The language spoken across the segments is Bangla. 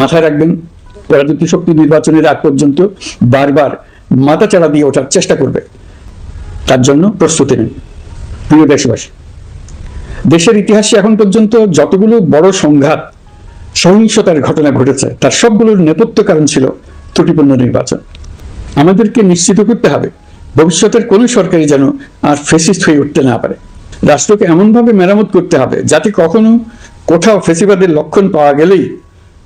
মাথায় রাখবেন পরাজিত শক্তি নির্বাচনের আগ পর্যন্ত বারবার মাথা চাড়া দিয়ে ওঠার চেষ্টা করবে। তার জন্য প্রস্তুতি নেন। প্রিয় দেশবাসী, দেশের ইতিহাসে এখন পর্যন্ত যতগুলো বড় সংঘাত, সহিংসতার ঘটনা ঘটেছে, তার সবগুলোর নেপথ্য কারণ ছিল ত্রুটিপূর্ণ নির্বাচন। আমাদেরকে নিশ্চিত করতে হবে, ভবিষ্যতের কোনো সরকারি যেন আর ফেসিস্ট হয়ে উঠতে না পারে। রাষ্ট্রকে এমনভাবে মেরামত করতে হবে যাতে কখনো কোথাও ফেসিবাদের লক্ষণ পাওয়া গেলেই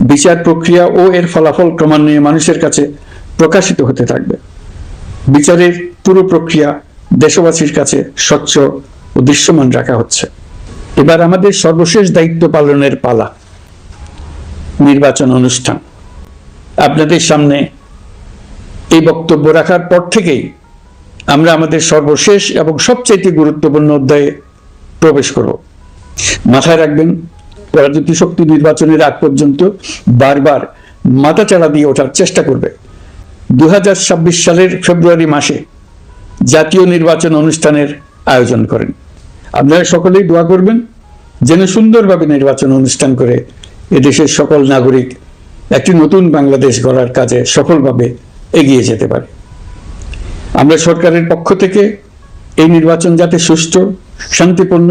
বিচার প্রক্রিয়া ও এর ফলাফল ক্রমান্বয়ে মানুষের কাছে প্রকাশিত হতে থাকবে। বিচারের পুরো প্রক্রিয়া দেশবাসীর কাছে স্বচ্ছ ও দৃশ্যমান রাখা হচ্ছে। এবার আমাদের সর্বশেষ দায়িত্ব পালনের পালা। নির্বাচন অনুষ্ঠান। আপনাদের সামনে এই বক্তব্য রাখার পর থেকেই আমরা আমাদের সর্বশেষ এবং সবচাইতে গুরুত্বপূর্ণ অধ্যায়ে প্রবেশ করব। মাথায় রাখবেন পরাজিত শক্তি নির্বাচনের আগ পর্যন্ত বারবার মাথা চাড়া দিয়ে ওঠার চেষ্টা করবে। দু সালের ফেব্রুয়ারি মাসে জাতীয় নির্বাচন অনুষ্ঠানের আয়োজন করেন। আপনারা সকলেই দোয়া করবেন যেন সুন্দরভাবে নির্বাচন অনুষ্ঠান করে এদেশের সকল নাগরিক একটি নতুন বাংলাদেশ গড়ার কাজে সফলভাবে এগিয়ে যেতে পারে। আমরা সরকারের পক্ষ থেকে এই নির্বাচন যাতে সুষ্ঠু, শান্তিপূর্ণ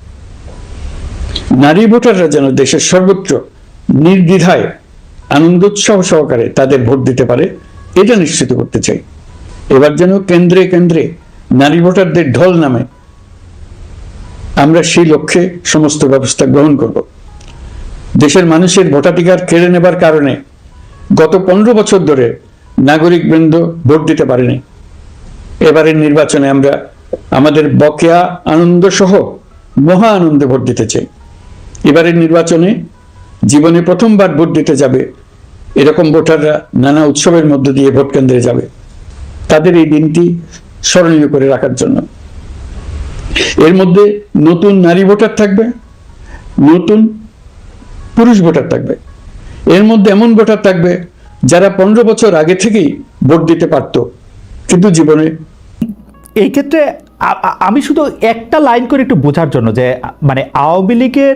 নারী ভোটাররা যেন দেশের সর্বত্র নির্দ্বিধায় আনন্দ আনন্দোৎসব সহকারে তাদের ভোট দিতে পারে, এটা নিশ্চিত করতে চাই। এবার যেন কেন্দ্রে কেন্দ্রে নারী ভোটারদের ঢল নামে আমরা সেই লক্ষ্যে সমস্ত ব্যবস্থা গ্রহণ করব। দেশের মানুষের ভোটাধিকার কেড়ে নেবার কারণে গত পনেরো বছর ধরে নাগরিক বৃন্দ ভোট দিতে পারেনি। এবারের নির্বাচনে আমরা আমাদের বকেয়া আনন্দ সহ মহা আনন্দে ভোট দিতে চাই। এবারের নির্বাচনে জীবনে প্রথমবার ভোট দিতে যাবে, এরকম ভোটাররা নানা উৎসবের মধ্য দিয়ে ভোট কেন্দ্রে যাবে। তাদের এই দিনটি স্মরণীয় করে রাখার জন্য। এর মধ্যে নতুন নারী ভোটার থাকবে, নতুন পুরুষ ভোটার থাকবে। এর মধ্যে এমন ভোটার থাকবে যারা পনেরো বছর আগে থেকেই ভোট দিতে পারত, কিন্তু জীবনে এই ক্ষেত্রে আমি শুধু একটা লাইন করে একটু বোঝার জন্য যে মানে আওয়ামী লীগের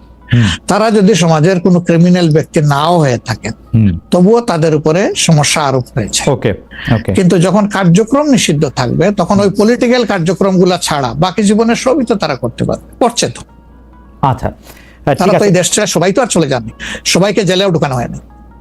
তারা যদি সমাজের কোনো ক্রিমিনাল ব্যক্তি নাও হয়ে থাকেন তবুও তাদের উপরে সমস্যা আরোপ হয়েছে। কিন্তু যখন কার্যক্রম নিষিদ্ধ থাকবে তখন ওই পলিটিক্যাল কার্যক্রমগুলা ছাড়া বাকি জীবনের সবই তো তারা করতে পারবে করছে তো। আচ্ছা। তারা তো এই দেশটা সবাই তো আর চলে যাননি সবাইকে জেলেও ঢুকানো হয়নি।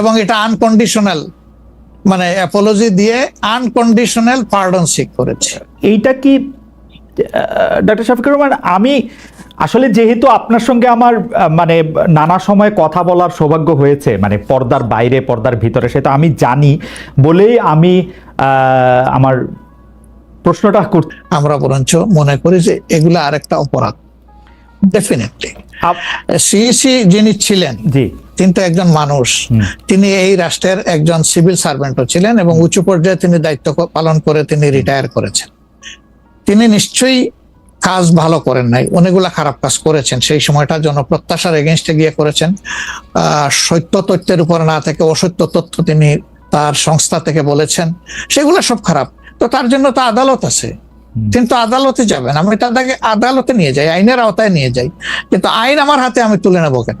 এবং এটা আনকন্ডিশনাল মানে অ্যাপোলজি দিয়ে আনকন্ডিশনাল পার্ডন সিক করেছে। এইটা কি ডক্টর শফিকুর রহমান আমি আসলে যেহেতু আপনার সঙ্গে আমার মানে নানা সময় কথা বলার সৌভাগ্য হয়েছে মানে পর্দার বাইরে পর্দার ভিতরে সেটা আমি জানি বলেই আমি আমার প্রশ্নটা করতে আমরা বরঞ্চ মনে করি যে এগুলো আরেকটা অপরাধ। ডেফিনেটলি সিইসি যিনি ছিলেন জি। তিনি তো একজন মানুষ। তিনি এই রাষ্ট্রের একজন সিভিল সার্ভেন্টও ছিলেন এবং উঁচু পর্যায়ে তিনি দায়িত্ব পালন করে তিনি রিটায়ার করেছেন। তিনি নিশ্চয়ই কাজ ভালো করেন নাই অনেকগুলা খারাপ কাজ করেছেন। সেই সময়টা জনপ্রত্যাশার এগেনস্টে গিয়ে করেছেন। সত্য তথ্যের উপর না থেকে অসত্য তথ্য তিনি তার সংস্থা থেকে বলেছেন। সেগুলো সব খারাপ। তো তার জন্য তো আদালত আছে। কিন্তু আদালতে যাবেন। আমি তাদেরকে আদালতে নিয়ে যাই আইনের আওতায় নিয়ে যাই। কিন্তু আইন আমার হাতে আমি তুলে নেব কেন?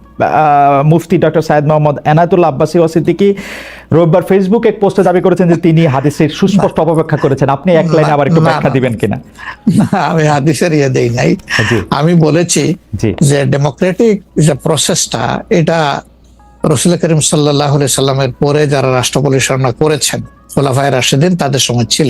মুফতি ডক্টর সাইদ মোহাম্মদ এনায়তুল্লাহ আব্বাসী ওয়াসিদ্দিকি রোববার ফেসবুক এক পোস্টে দাবি করেছেন যে তিনি হাদিসের সুস্পষ্ট অপব্যাখ্যা করেছেন। আপনি এক লাইনে আবার একটু ব্যাখ্যা দিবেন কিনা? আমি হাদিসের ইয়ে দেই নাই। আমি বলেছি যে ডেমোক্রেটিক যে প্রসেসটা এটা রসুল করিম সাল্লাহ সাল্লামের পরে যারা রাষ্ট্র পরিচালনা করেছেন খোলাফায় রাশেদিন তাদের সময় ছিল।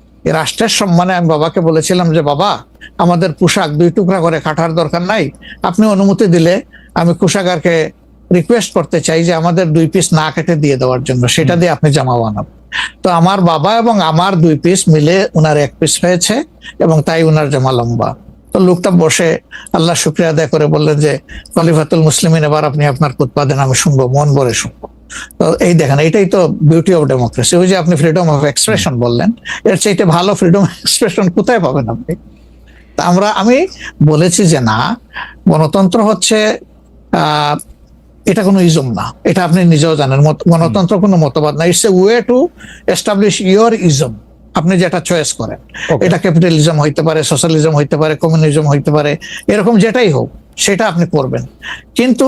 রাষ্ট্রের সম্মানে আমি বাবাকে বলেছিলাম যে, বাবা, আমাদের পোশাক দুই টুকরা করে কাটার দরকার নাই। আপনি অনুমতি দিলে আমি কুষাগারকে রিকোয়েস্ট করতে চাই যে, আমাদের দুই পিস না কেটে দিয়ে দেওয়ার জন্য। সেটা দিয়ে আপনি জামা বানাবেন তো আমার বাবা এবং আমার দুই পিস মিলে উনার এক পিস হয়েছে এবং তাই উনার জামা লম্বা। তো লোকটা বসে আল্লাহ শুক্রিয়া আদায় করে বললেন যে, খলিফাতুল মুসলিমিন, এবার আপনি আপনার উৎপাদন আমি শুনব, মন ভরে শুনব। এই দেখেন এটাই তো বিউটি অফ ডেমোক্রেসি ওই যে আপনি ফ্রিডম অফ এক্সপ্রেশন বললেন এর চাইতে ভালো ফ্রিডম এক্সপ্রেশন কোথায় পাবেন আপনি? তা আমরা আমি বলেছি যে না গণতন্ত্র হচ্ছে এটা কোনো ইজম না। এটা আপনি নিজেও জানেন গণতন্ত্র কোনো মতবাদ না। It's a way to establish your ism আপনি যেটা চয়েস করেন। এটা ক্যাপিটালিজম হইতে পারে সোশ্যালিজম হইতে পারে কমিউনিজম হইতে পারে এরকম যেটাই হোক সেটা আপনি করবেন। কিন্তু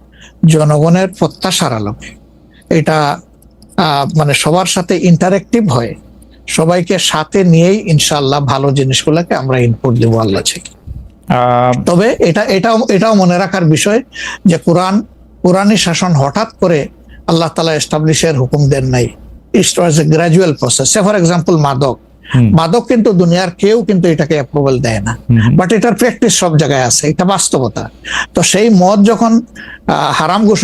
জনগণের প্রত্যাশার আলোকে। এটা মানে সবার সাথে ইন্টারেক্টিভ হয়ে। সবাইকে সাথে নিয়েই ইনশাল্লাহ ভালো জিনিসগুলোকে আমরা ইনপুট দেবো আল্লাহ চাই তবে এটা এটাও এটাও মনে রাখার বিষয় যে কোরআন কোরআনী শাসন হঠাৎ করে আল্লাহ তালা এস্টাবলিশের হুকুম দেন নাই। It was a gradual process for example মাদক। মাদক কিন্তু দুনিয়ার কেউ কিন্তু এটাকে অ্যাপ্রুভাল দেয় না। বাট এটার প্র্যাকটিস সব জায়গায় আছে এটা বাস্তবতা। তো সেই মদ যখন আহ, হারাম ঘোষণা